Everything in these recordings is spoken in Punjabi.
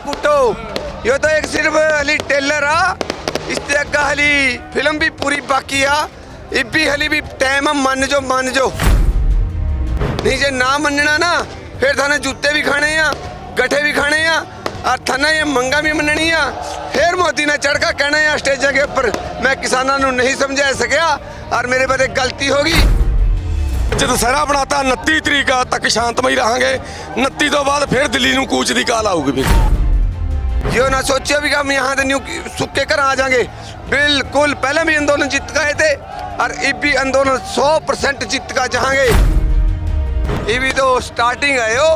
कुटो ये तो एक सिर्फ हली टेलर आ इससे अग्गा हली फिल्म भी पूरी बाकी आ इब्बी हली भी टाइम आ मन जो मन जो ਨਹੀਂ ਜੇ ਨਾ ਮੰਨਣਾ ਨਾ ਫਿਰ ਥਾਨੇ ਜੁੱਤੇ ਵੀ ਖਾਣੇ ਆ ਗੱਠੇ ਵੀ ਖਾਣੇ ਆ ਔਰ ਥਾਨੇ ਇਹ ਮੰਗਾ ਵੀ ਮੰਨਣੀ ਆ ਫਿਰ ਮੋਦੀ ਨੇ ਚੜ ਕੇ ਕਹਿਣਾ ਆ ਸਟੇਜਾਂ ਦੇ ਉੱਪਰ ਮੈਂ ਕਿਸਾਨਾਂ ਨੂੰ ਨਹੀਂ ਸਮਝਾ ਸਕਿਆ ਔਰ ਮੇਰੇ ਬਾਰੇ ਗਲਤੀ ਹੋ ਗਈ ਜਦੋਂ ਸਹਿਰਾ ਬਣਾਤਾ 29 ਤਰੀਕ ਤੱਕ ਸ਼ਾਂਤਮਈ ਰਹਾਂਗੇ 29 ਤੋਂ ਬਾਅਦ ਫਿਰ ਦਿੱਲੀ ਨੂੰ ਕੂਚ ਦੀ ਕਾਲ ਆਊਗੀ ਵੀ यो ना सोचिए भी कि हम यहाँ से न्यू सुक्के कर आ जाएंगे बिल्कुल पहले भी आंदोलन जीत गए थे और अब भी आंदोलन 100 परसेंट जीत का जाएंगे ये भी तो स्टार्टिंग है यो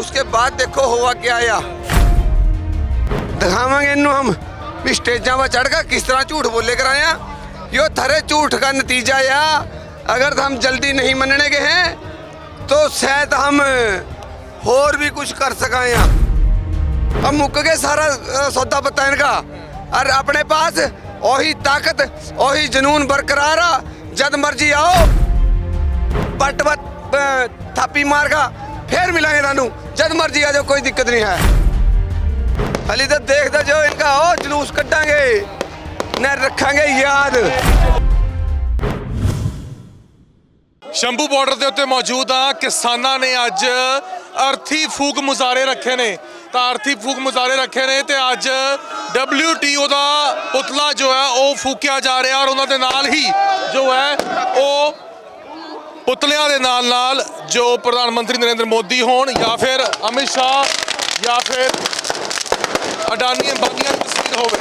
उसके बाद देखो हुआ क्या आया दिखावांगे इन्हों हम भी स्टेजा पर चढ़ कर किस तरह झूठ बोले कर आया यो थरे झूठ का नतीजा या अगर हम जल्दी नहीं मनने के हैं तो शायद हम और भी कुछ ਆ ਮੁੱਕ ਗਏ ਸਾਰਾ ਸੌਦਾ ਪੱਤਾ ਇਨਕਾ ਔਰ ਆਪਣੇ ਪਾਸ ਉਹੀ ਤਾਕਤ ਉਹੀ ਜਨੂਨ ਬਰਕਰਾਰ ਆ। ਜਦ ਮਰਜ਼ੀ ਆਓ ਪੱਟ ਪੱਟ ਅ, ਥਾਪੀ ਮਾਰਗਾ ਫੇਰ ਮਿਲਾਂਗੇ ਤੁਹਾਨੂੰ। ਜਦ ਮਰਜ਼ੀ ਆ ਜਾਓ ਕੋਈ ਦਿੱਕਤ ਨਹੀਂ ਹੈ। ਹਲੀ ਤਾਂ ਦੇਖਦਾ ਜਾਓ ਇਨਕਾ ਉਹ ਜਲੂਸ ਕੱਢਾਂਗੇ। ਨਾ ਰੱਖਾਂਗੇ ਯਾਦ। ਸ਼ੰਭੂ ਬਾਰਡਰ ਦੇ ਉੱਤੇ ਮੌਜੂਦ ਆ। ਕਿਸਾਨਾਂ ਨੇ ਅੱਜ ਅਰਥੀ ਫੂਕ ਮੁਜ਼ਾਰੇ ਰੱਖੇ ਨੇ। ਤਾਂ ਅਰਥੀ ਫੂਕ ਮੁਜ਼ਾਰੇ ਰੱਖੇ ਨੇ ਤੇ ਅੱਜ WTO ਦਾ ਪੁਤਲਾ ਜੋ ਹੈ, ਉਹ ਫੂਕਿਆ ਜਾ ਰਿਹਾ ਔਰ ਉਹਨਾਂ ਦੇ ਨਾਲ ਹੀ ਜੋ ਹੈ, ਉਹ ਪੁਤਲਿਆਂ ਦੇ ਨਾਲ ਨਾਲ ਜੋ ਪ੍ਰਧਾਨ ਮੰਤਰੀ ਨਰਿੰਦਰ ਮੋਦੀ ਹੋਣ ਜਾਂ ਫਿਰ ਅਮਿਤ ਸ਼ਾਹ ਜਾਂ ਫਿਰ ਅਡਾਨੀ ਅੰਬਾਨੀਆਂ ਦੀ ਤਸਵੀਰ ਹੋਵੇ,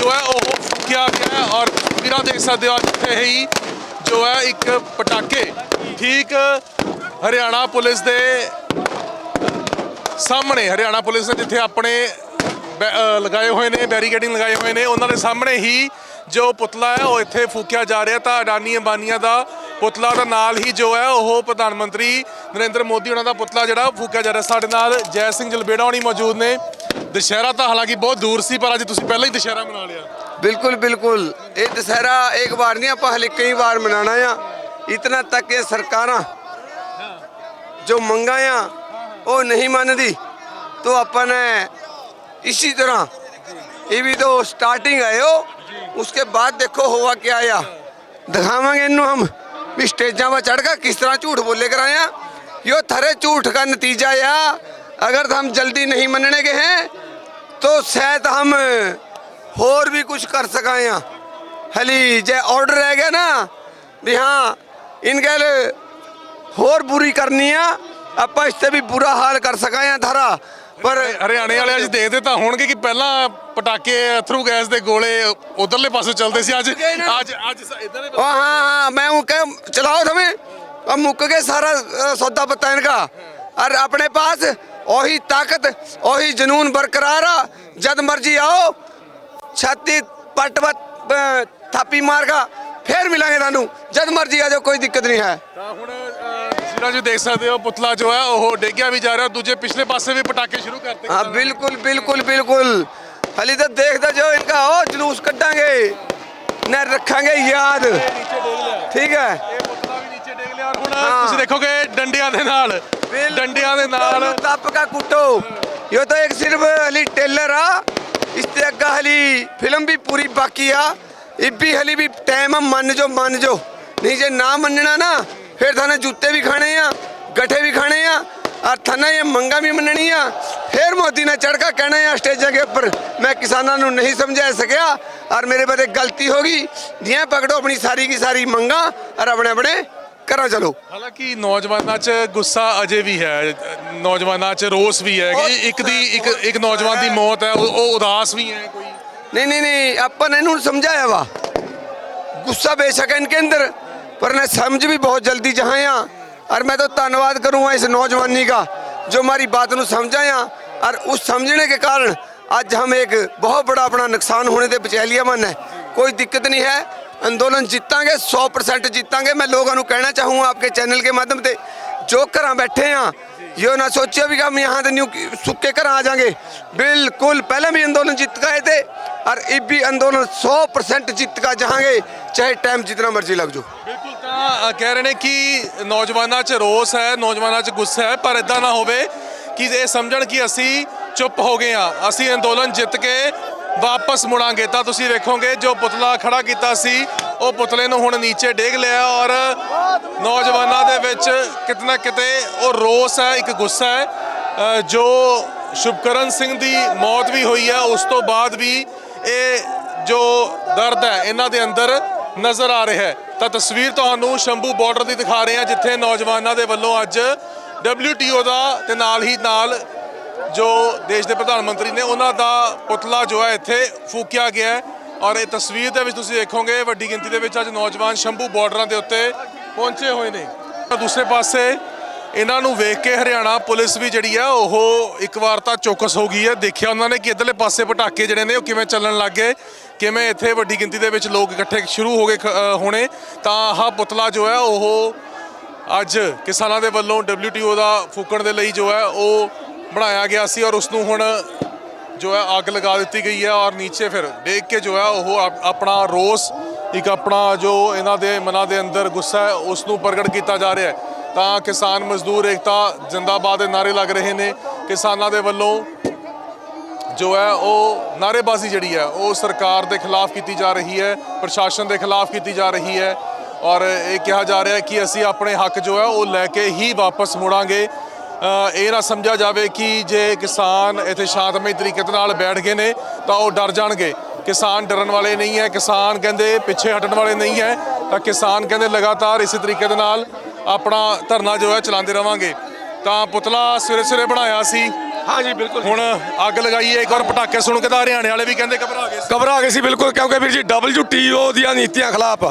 ਜੋ ਹੈ, ਉਹ ਫੂਕਿਆ ਗਿਆ ਔਰ ਤਸਵੀਰਾਂ ਦੇਖ ਸਕਦੇ ਹੋ ਇੱਥੇ ਹੀ ਜੋ ਹੈ ਇੱਕ ਪਟਾਕੇ ਠੀਕ ਹਰਿਆਣਾ ਪੁਲਿਸ ਦੇ ਸਾਹਮਣੇ, ਹਰਿਆਣਾ ਪੁਲਿਸ ਨੇ ਜਿੱਥੇ ਆਪਣੇ ਬੈ- ਲਗਾਏ ਹੋਏ ਨੇ, ਬੈਰੀਕੇਡਿੰਗ ਲਗਾਏ ਹੋਏ ਨੇ, ਉਹਨਾਂ ਦੇ ਸਾਹਮਣੇ ਹੀ ਜੋ ਪੁਤਲਾ ਹੈ, ਉਹ ਇੱਥੇ ਫੂਕਿਆ ਜਾ ਰਿਹਾ ਤਾਂ ਅਡਾਨੀ ਅੰਬਾਨੀਆਂ ਦਾ ਪੁਤਲਾ ਦਾ ਨਾਲ ਹੀ ਜੋ ਹੈ, ਉਹ ਪ੍ਰਧਾਨ ਮੰਤਰੀ ਨਰਿੰਦਰ ਮੋਦੀ ਉਹਨਾਂ ਦਾ ਪੁਤਲਾ ਜਿਹੜਾ ਫੂਕਿਆ ਜਾ ਰਿਹਾ। ਸਾਡੇ ਨਾਲ ਜੈ ਸਿੰਘ ਜਲਬੇੜਾ ਹੋਣੀ ਮੌਜੂਦ ਨੇ। ਦੁਸ਼ਹਿਰਾ ਤਾਂ ਹਾਲਾਂਕਿ ਬਹੁਤ ਦੂਰ ਸੀ, ਪਰ ਅੱਜ ਤੁਸੀਂ ਪਹਿਲਾਂ ਹੀ ਦੁਸ਼ਹਿਰਾ ਮਨਾ ਲਿਆ। बिल्कुल बिल्कुल ये दशहरा एक बार नहीं आप हले कई बार मनाना है इतना तक ये सरकार जो मंगा है वो नहीं मानती तो अपन इसी तरह ये भी तो स्टार्टिंग है हो उसके बाद देखो हुआ क्या आया दिखावे इन हम भी स्टेजा पर चढ़ कर किस तरह झूठ बोले कराया यो थरे झूठ का नतीजा या अगर हम जल्दी नहीं मनने के हैं तो शायद हम ਹੋਰ ਵੀ ਕੁਝ ਕਰ ਸਕਾਏ ਆ। ਹਲੀ ਜੇ ਆਰਡਰ ਰਹਿ ਗਿਆ ਨਾ ਵੀ ਹਾਂ ਇਨ ਗੱਲ ਹੋਰ ਬੁਰੀ ਕਰਨੀ ਆ ਆਪਾਂ ਇਸ ਤੇ ਵੀ ਬੁਰਾ ਹਾਲ ਕਰ ਸਕਾਂ ਆ ਧਾਰਾ। ਪਰ ਹਰਿਆਣੇ ਵਾਲੇ ਅੱਜ ਦੇਖਦੇ ਤਾਂ ਹੋਣਗੇ ਕਿ ਪਹਿਲਾਂ ਪਟਾਕੇ ਅਥਰੂ ਗੈਸ ਦੇ ਗੋਲੇ ਉਧਰਲੇ ਪਾਸੇ ਚੱਲਦੇ ਸੀ ਅੱਜ ਅੱਜ ਅੱਜ ਇਧਰਲੇ ਹਾਂ ਹਾਂ ਮੈਂ ਉਹ ਕਹਿ ਚਲਾਓ ਤਵੇਂ ਆ ਮੁੱਕ ਕੇ ਸਾਰਾ ਸੌਦਾ ਪਤਾ ਇਨਕਾ। ਔਰ ਆਪਣੇ ਪਾਸ ਉਹੀ ਤਾਕਤ ਉਹੀ ਜਨੂਨ ਬਰਕਰਾਰ ਆ। ਜਦ ਮਰਜ਼ੀ ਆਓ ਛਾਤੀ ਪਟਵਤ ਥਾਪੀ ਮਾਰਗਾ ਫੇਰ ਮਿਲਾਂਗੇ ਤੁਹਾਨੂੰ। ਜਦ ਮਰਜ਼ੀ ਆ ਕੋਈ ਦਿੱਕਤ ਨਹੀਂ ਹੈ। ਤਾਂ ਹੁਣ ਤਸਵੀਰਾਂ ਜੋ ਦੇਖ ਸਕਦੇ ਹੋ ਪੁਤਲਾ ਜੋ ਹੈ ਉਹ ਡੇਗਿਆ ਵੀ ਜਾ ਰਿਹਾ ਦੂਜੇ ਪਿਛਲੇ ਪਾਸੇ ਵੀ ਪਟਾਕੇ ਸ਼ੁਰੂ ਕਰਤੇ ਹਾਂ ਬਿਲਕੁਲ ਬਿਲਕੁਲ ਬਿਲਕੁਲ। ਹਲੀ ਤਾਂ ਦੇਖਦਾ ਜਾਓ ਇਨਕਾ ਉਹ ਜਲੂਸ ਕੱਢਾਂਗੇ। ਨਾ ਰੱਖਾਂਗੇ ਯਾਦ। ਠੀਕ ਹੈ। ਤੁਸੀਂ ਦੇਖੋਗੇ ਡੰਡਿਆਂ ਦੇ ਨਾਲ। ਡੰਡਿਆਂ ਦੇ ਨਾਲ। ਤਪਕਾ ਕੁੱਟੋ। ਇਹ ਤਾਂ ਇੱਕ ਸਿਰਫ ਹਲੀ ਟੇਲਰ ਆ। इस अगर हली। फ़िल्म भी पूरी बाकी आ। इी हली भी टाइम मन जो मन जो। नहीं जो ना मनना ना, फिर थाना जूते भी खाने आ गठे भी खाने आ, और थाना ये मंगा भी मननी आ। फिर मोदी ने चढ़का कहना है, स्टेजा के उपर मैं किसानों नहीं समझा सकिया और मेरे बारे गलती होगी जी पकड़ो अपनी सारी की सारी मंगा, और अपने अपने करा चलो ਹਾਲਾਂਕਿ ਨੌਜਵਾਨਾਂ 'ਚ ਗੁੱਸਾ ਅਜੇ ਵੀ ਹੈ ਨੌਜਵਾਨਾਂ 'ਚ ਰੋਸ ਵੀ ਹੈ ਕਿ ਇੱਕ ਦੀ ਇੱਕ ਇੱਕ ਨੌਜਵਾਨ ਦੀ ਮੌਤ ਹੈ ਉਹ ਉਹ ਉਦਾਸ ਵੀ ਹੈ ਕੋਈ नहीं नहीं नहीं अपन ने इन्होंने समझाया वा गुस्सा बेशक है इनके अंदर पर ने समझ भी बहुत जल्दी जहाँ यहाँ और मैं तो धन्यवाद करूँगा इस नौजवानी का जो हमारी बात को समझाया और उस समझने के कारण आज हम एक बहुत बड़ा अपना नुकसान होने से बचा लिया मन है कोई दिक्कत नहीं है आंदोलन जीतांगे 100 परसेंट जीतांगे मैं लोगों को कहना चाहूँगा आपके चैनल के माध्यम से जो घर बैठे हैं यो ना सोचिए भी कि हम यहाँ से न्यू सुक्के घर आ जाएंगे बिल्कुल पहले भी आंदोलन जीत गए थे और अब भी आंदोलन 100 परसेंट जीत का जाएंगे चाहे टाइम जितना मर्जी लग जाओ ਬਿਲਕੁਲ ਤਾਂ ਅ, ਕਹਿ ਰਹੇ ਨੇ ਕਿ ਨੌਜਵਾਨਾਂ 'ਚ ਰੋਸ ਹੈ ਨੌਜਵਾਨਾਂ 'ਚ ਗੁੱਸਾ ਹੈ ਪਰ ਇਦਾਂ ਨਾ ਹੋਵੇ ਕਿ ਇਹ ਸਮਝਣ ਕਿ ਅਸੀਂ ਚੁੱਪ ਹੋ ਗਏ ਆ ਅਸੀਂ ਅੰਦੋਲਨ ਜਿੱਤ ਕੇ ਵਾਪਸ ਮੁੜਾਂਗੇ। ਤਾਂ ਤੁਸੀਂ ਵੇਖੋਗੇ, ਜੋ ਪੁਤਲਾ ਖੜਾ ਕੀਤਾ ਸੀ, ਉਹ ਪੁਤਲੇ ਨੂੰ ਹੁਣ ਨੀਚੇ ਡੇਗ ਲਿਆ ਔਰ ਨੌਜਵਾਨਾਂ ਦੇ ਵਿੱਚ ਕਿਤਨਾ ਕਿਤੇ ਉਹ ਰੋਸ ਹੈ, ਇੱਕ ਗੁੱਸਾ ਹੈ। ਜੋ ਸ਼ੁਭਕਰਨ ਸਿੰਘ ਦੀ ਮੌਤ ਵੀ ਹੋਈ ਹੈ, ਉਸ ਤੋਂ ਬਾਅਦ ਵੀ ਇਹ ਜੋ ਦਰਦ ਹੈ, ਇਹਨਾਂ ਦੇ ਅੰਦਰ ਨਜ਼ਰ ਆ ਰਿਹਾ ਹੈ। ਤਾਂ ਤਸਵੀਰ ਤੁਹਾਨੂੰ ਸ਼ੰਭੂ ਬਾਰਡਰ ਦੀ ਦਿਖਾ ਰਹੇ ਹਾਂ, ਜਿੱਥੇ ਨੌਜਵਾਨਾਂ ਦੇ ਵੱਲੋਂ ਅੱਜ WTO ਦਾ ਤੇ ਨਾਲ ਹੀ ਨਾਲ ਜੋ ਦੇਸ਼ ਦੇ ਪ੍ਰਧਾਨ ਮੰਤਰੀ ਨੇ, ਉਹਨਾਂ ਦਾ ਪੁਤਲਾ ਜੋ ਹੈ ਇੱਥੇ ਫੂਕਿਆ ਗਿਆ ਹੈ। ਔਰ ਇਹ ਤਸਵੀਰ ਦੇ ਵਿੱਚ ਤੁਸੀਂ ਦੇਖੋਗੇ, ਵੱਡੀ ਗਿਣਤੀ ਦੇ ਵਿੱਚ ਅੱਜ ਨੌਜਵਾਨ ਸ਼ੰਭੂ ਬਾਰਡਰਾਂ ਦੇ ਉੱਤੇ ਪਹੁੰਚੇ ਹੋਏ ਨੇ। ਦੂਸਰੇ ਪਾਸੇ, ਇਹਨਾਂ ਨੂੰ ਵੇਖ ਕੇ ਹਰਿਆਣਾ ਪੁਲਿਸ ਵੀ ਜਿਹੜੀ ਆ ਉਹ ਇੱਕ ਵਾਰ ਤਾਂ ਚੌਕਸ ਹੋ ਗਈ ਹੈ। ਦੇਖਿਆ ਉਹਨਾਂ ਨੇ ਕਿ ਇਧਰਲੇ ਪਾਸੇ ਪਟਾਕੇ ਜਿਹੜੇ ਨੇ, ਉਹ ਕਿਵੇਂ ਚੱਲਣ ਲੱਗ ਗਏ, ਕਿਵੇਂ ਇੱਥੇ ਵੱਡੀ ਗਿਣਤੀ ਦੇ ਵਿੱਚ ਲੋਕ ਇਕੱਠੇ ਸ਼ੁਰੂ ਹੋ ਗਏ, ਖ- ਹੋਣੇ। ਤਾਂ ਆਹ ਪੁਤਲਾ ਜੋ ਹੈ, ਉਹ ਅੱਜ ਕਿਸਾਨਾਂ ਦੇ ਵੱਲੋਂ WTO ਦਾ ਫੂਕਣ ਦੇ ਲਈ ਜੋ ਹੈ, ਉਹ ਬਣਾਇਆ ਗਿਆ ਸੀ ਔਰ ਉਸ ਨੂੰ ਹੁਣ ਜੋ ਹੈ ਅੱਗ ਲਗਾ ਦਿੱਤੀ ਗਈ ਹੈ ਔਰ ਨੀਚੇ ਫਿਰ ਦੇਖ ਕੇ ਜੋ ਹੈ ਉਹ ਆਪਣਾ ਰੋਸ, ਇੱਕ ਆਪਣਾ ਜੋ ਇਹਨਾਂ ਦੇ ਮਨਾਂ ਦੇ ਅੰਦਰ ਗੁੱਸਾ ਹੈ ਉਸ ਨੂੰ ਪ੍ਰਗਟ ਕੀਤਾ ਜਾ ਰਿਹਾ ਹੈ। ਤਾਂ ਕਿਸਾਨ ਮਜ਼ਦੂਰ ਏਕਤਾ ਜਿੰਦਾਬਾਦ ਦੇ ਨਾਰੇ ਲੱਗ ਰਹੇ ਨੇ। ਕਿਸਾਨਾਂ ਦੇ ਵੱਲੋਂ ਜੋ ਹੈ ਉਹ ਨਾਰੇਬਾਜ਼ੀ ਜਿਹੜੀ ਹੈ, ਉਹ ਸਰਕਾਰ ਦੇ ਖਿਲਾਫ ਕੀਤੀ ਜਾ ਰਹੀ ਹੈ, ਪ੍ਰਸ਼ਾਸਨ ਦੇ ਖਿਲਾਫ ਕੀਤੀ ਜਾ ਰਹੀ ਹੈ। ਔਰ ਇਹ ਕਿਹਾ ਜਾ ਰਿਹਾ ਹੈ ਕਿ ਅਸੀਂ ਆਪਣੇ ਹੱਕ ਜੋ ਹੈ ਉਹ ਲੈ ਕੇ ਹੀ ਵਾਪਸ ਮੁੜਾਂਗੇ। ਇਹ ਨਾ ਸਮਝਿਆ ਜਾਵੇ ਕਿ ਜੇ ਕਿਸਾਨ ਇੱਥੇ ਸ਼ਾਂਤਮਈ ਤਰੀਕੇ ਨਾਲ ਬੈਠ ਗਏ ਨੇ ਤਾਂ ਉਹ ਡਰ ਜਾਣਗੇ। ਕਿਸਾਨ ਡਰਨ ਵਾਲੇ ਨਹੀਂ ਹੈ ਕਿਸਾਨ ਕਹਿੰਦੇ ਪਿੱਛੇ ਹਟਣ ਵਾਲੇ ਨਹੀਂ ਹੈ ਤਾਂ ਕਿਸਾਨ ਕਹਿੰਦੇ ਲਗਾਤਾਰ ਇਸੇ ਤਰੀਕੇ ਦੇ ਨਾਲ ਆਪਣਾ ਧਰਨਾ ਜੋ ਹੈ ਚਲਾਉਂਦੇ ਰਵਾਂਗੇ। ਤਾਂ ਪੁਤਲਾ ਸਵੇਰੇ ਸਵੇਰੇ ਬਣਾਇਆ ਸੀ। ਹਾਂਜੀ ਬਿਲਕੁਲ। ਹੁਣ ਅੱਗ ਲਗਾਈ ਹੈ ਇੱਕ ਵਾਰ ਪਟਾਕੇ ਸੁਣ ਕੇ ਤਾਂ ਹਰਿਆਣੇ ਵਾਲੇ ਵੀ ਕਹਿੰਦੇ ਘਬਰਾ ਗਏ। ਘਬਰਾ ਗਏ ਸੀ ਬਿਲਕੁਲ ਕਿਉਂਕਿ ਵੀਰ ਜੀ WTO ਦੀਆਂ ਨੀਤੀਆਂ ਖਿਲਾਫ।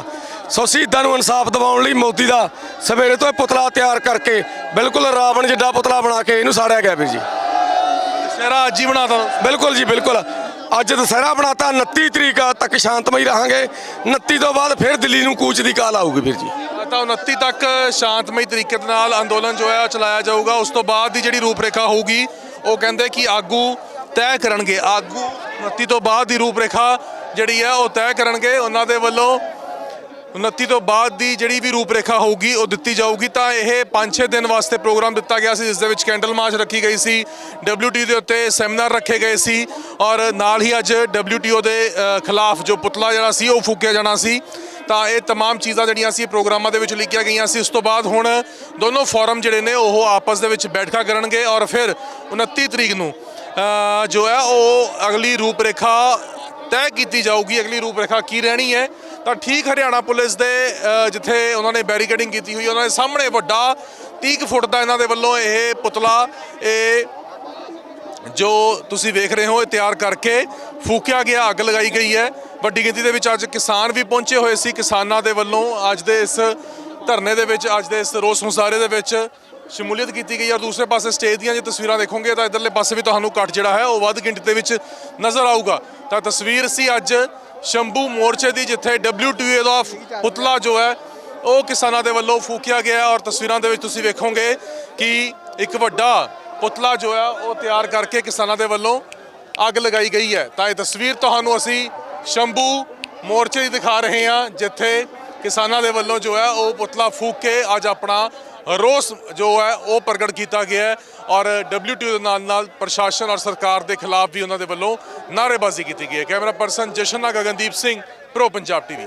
ਸੋ ਸ਼ਹੀਦਾਂ ਨੂੰ ਇਨਸਾਫ ਦਿਵਾਉਣ ਲਈ ਮੋਦੀ ਦਾ ਸਵੇਰੇ ਤੋਂ ਇਹ ਪੁਤਲਾ ਤਿਆਰ ਕਰਕੇ ਬਿਲਕੁਲ ਰਾਵਣ ਜਿੱਡਾ ਪੁਤਲਾ ਬਣਾ ਕੇ ਇਹਨੂੰ ਸਾੜਿਆ ਗਿਆ ਵੀਰ ਜੀ। ਦੁਸਹਿਰਾ ਅੱਜ ਹੀ ਬਣਾਤਾ ਬਿਲਕੁਲ ਜੀ ਬਿਲਕੁਲ। ਅੱਜ ਦੁਸਹਿਰਾ ਬਣਾਤਾ 29 ਤਰੀਕ ਤੱਕ ਸ਼ਾਂਤਮਈ ਰਹਾਂਗੇ। 29 ਤੋਂ ਬਾਅਦ ਫਿਰ ਦਿੱਲੀ ਨੂੰ ਕੂਚ ਦੀ ਕਾਲ ਆਊਗੀ ਵੀਰ ਜੀ। ਤਾਂ 29 ਤੱਕ ਸ਼ਾਂਤਮਈ ਤਰੀਕੇ ਦੇ ਨਾਲ ਅੰਦੋਲਨ ਜੋ ਹੈ ਚਲਾਇਆ ਜਾਊਗਾ। ਉਸ ਤੋਂ ਬਾਅਦ ਦੀ ਜਿਹੜੀ ਰੂਪਰੇਖਾ ਹੋਊਗੀ ਉਹ ਕਹਿੰਦੇ ਕਿ ਆਗੂ ਤੈਅ ਕਰਨਗੇ। ਆਗੂ 29 ਤੋਂ ਬਾਅਦ ਦੀ ਰੂਪਰੇਖਾ ਜਿਹੜੀ ਹੈ ਉਹ ਤੈਅ ਕਰਨਗੇ। ਉਹਨਾਂ ਦੇ ਵੱਲੋਂ 29 ਤੋਂ ਬਾਅਦ ਦੀ ਜਿਹੜੀ ਵੀ ਰੂਪਰੇਖਾ ਹੋਊਗੀ ਉਹ ਦਿੱਤੀ ਜਾਊਗੀ ਤਾਂ ਇਹ 5-6 ਦਿਨ ਵਾਸਤੇ ਪ੍ਰੋਗਰਾਮ ਦਿੱਤਾ ਗਿਆ ਸੀ ਜਿਸ ਦੇ ਵਿੱਚ ਕੈਂਡਲ ਮਾਰਚ ਰੱਖੀ ਗਈ ਸੀ WTO ਦੇ ਉੱਤੇ ਸੈਮੀਨਾਰ ਰੱਖੇ ਗਏ ਸੀ ਔਰ ਨਾਲ ਹੀ ਅੱਜ WTO ਦੇ ਅ, ਖਿਲਾਫ ਜੋ ਪੁਤਲਾ ਜਿਹੜਾ ਸੀ ਉਹ ਫੂਕਿਆ ਜਾਣਾ ਸੀ ਤਾਂ ਇਹ तमाम ਚੀਜ਼ਾਂ ਜਿਹੜੀਆਂ ਸੀ ਪ੍ਰੋਗਰਾਮਾਂ ਦੇ ਵਿੱਚ ਲਿਖੀਆਂ ਗਈਆਂ ਸੀ ਉਸ ਤੋਂ ਬਾਅਦ ਹੁਣ ਦੋਨੋਂ ਫੋਰਮ ਜਿਹੜੇ ਨੇ ਉਹ ਆਪਸ ਦੇ ਵਿੱਚ ਬੈਠਕਾਂ ਕਰਨਗੇ ਔਰ ਫਿਰ 29 ਤਰੀਕ ਨੂੰ ਅ, ਜੋ ਹੈ ਉਹ ਅਗਲੀ ਰੂਪਰੇਖਾ ਤੈਅ ਕੀਤੀ ਜਾਊਗੀ ਅਗਲੀ ਰੂਪਰੇਖਾ ਕੀ ਰਹਿਣੀ ਹੈ ਤਾਂ ਠੀਕ ਹਰਿਆਣਾ ਪੁਲਿਸ ਦੇ ਜਿੱਥੇ ਉਹਨਾਂ ਨੇ ਬੈਰੀਕੇਡਿੰਗ ਕੀਤੀ ਹੋਈ, ਉਹਨਾਂ ਦੇ ਸਾਹਮਣੇ ਵੱਡਾ 30 ਕੁ ਫੁੱਟ ਦਾ ਇਹਨਾਂ ਦੇ ਵੱਲੋਂ ਇਹ ਪੁਤਲਾ, ਇਹ ਜੋ ਤੁਸੀਂ ਵੇਖ ਰਹੇ ਹੋ, ਇਹ ਤਿਆਰ ਕਰਕੇ ਫੂਕਿਆ ਗਿਆ, ਅੱਗ ਲਗਾਈ ਗਈ ਹੈ। ਵੱਡੀ ਗਿਣਤੀ ਦੇ ਵਿੱਚ ਅੱਜ ਕਿਸਾਨ ਵੀ ਪਹੁੰਚੇ ਹੋਏ ਸੀ। ਕਿਸਾਨਾਂ ਦੇ ਵੱਲੋਂ ਅੱਜ ਦੇ ਇਸ ਧਰਨੇ ਦੇ ਵਿੱਚ, ਅੱਜ ਦੇ ਇਸ ਰੋਸ ਮੁਜ਼ਾਹਰੇ ਦੇ ਵਿੱਚ ਸ਼ਮੂਲੀਅਤ ਕੀਤੀ ਗਈ ਔਰ ਦੂਸਰੇ ਪਾਸੇ ਸਟੇਜ ਦੀਆਂ ਜੇ ਤਸਵੀਰਾਂ ਦੇਖੋਗੇ, ਤਾਂ ਇਧਰਲੇ ਪਾਸੇ ਵੀ ਤੁਹਾਨੂੰ ਕੱਟ ਜਿਹੜਾ ਹੈ, ਉਹ ਵੱਧ ਗਿਣਤੀ ਦੇ ਵਿੱਚ ਨਜ਼ਰ ਆਊਗਾ। ਤਾਂ ਤਸਵੀਰ ਸੀ ਅੱਜ ਸ਼ੰਭੂ ਮੋਰਚੇ ਦੀ, ਜਿੱਥੇ WTO ਦਾ ਪੁਤਲਾ ਜੋ ਹੈ, ਉਹ ਕਿਸਾਨਾਂ ਦੇ ਵੱਲੋਂ ਫੂਕਿਆ ਗਿਆ ਔਰ ਤਸਵੀਰਾਂ ਦੇ ਵਿੱਚ ਤੁਸੀਂ ਵੇਖੋਗੇ ਕਿ ਇੱਕ ਵੱਡਾ ਪੁਤਲਾ ਜੋ ਹੈ, ਉਹ ਤਿਆਰ ਕਰਕੇ ਕਿਸਾਨਾਂ ਦੇ ਵੱਲੋਂ ਅੱਗ ਲਗਾਈ ਗਈ ਹੈ। ਤਾਂ ਇਹ ਤਸਵੀਰ ਤੁਹਾਨੂੰ ਅਸੀਂ ਸ਼ੰਭੂ ਮੋਰਚੇ ਦੀ ਦਿਖਾ ਰਹੇ ਹਾਂ, ਜਿੱਥੇ ਕਿਸਾਨਾਂ ਦੇ ਵੱਲੋਂ ਜੋ ਹੈ ਉਹ ਪੁਤਲਾ ਫੂਕ ਕੇ ਅੱਜ ਆਪਣਾ ਰੋਸ ਜੋ ਹੈ ਉਹ ਪ੍ਰਗਟ ਕੀਤਾ ਗਿਆ ਹੈ ਔਰ WTO ਦੇ ਨਾਲ ਨਾਲ ਪ੍ਰਸ਼ਾਸਨ ਔਰ ਸਰਕਾਰ ਦੇ ਖਿਲਾਫ ਵੀ ਉਹਨਾਂ ਦੇ ਵੱਲੋਂ ਨਾਅਰੇਬਾਜ਼ੀ ਕੀਤੀ ਗਈ ਹੈ। ਕੈਮਰਾ ਪਰਸਨ ਜਸ਼ਨ ਨਾਲ ਗਗਨਦੀਪ ਸਿੰਘ, ਪ੍ਰੋ ਪੰਜਾਬ ਟੀਵੀ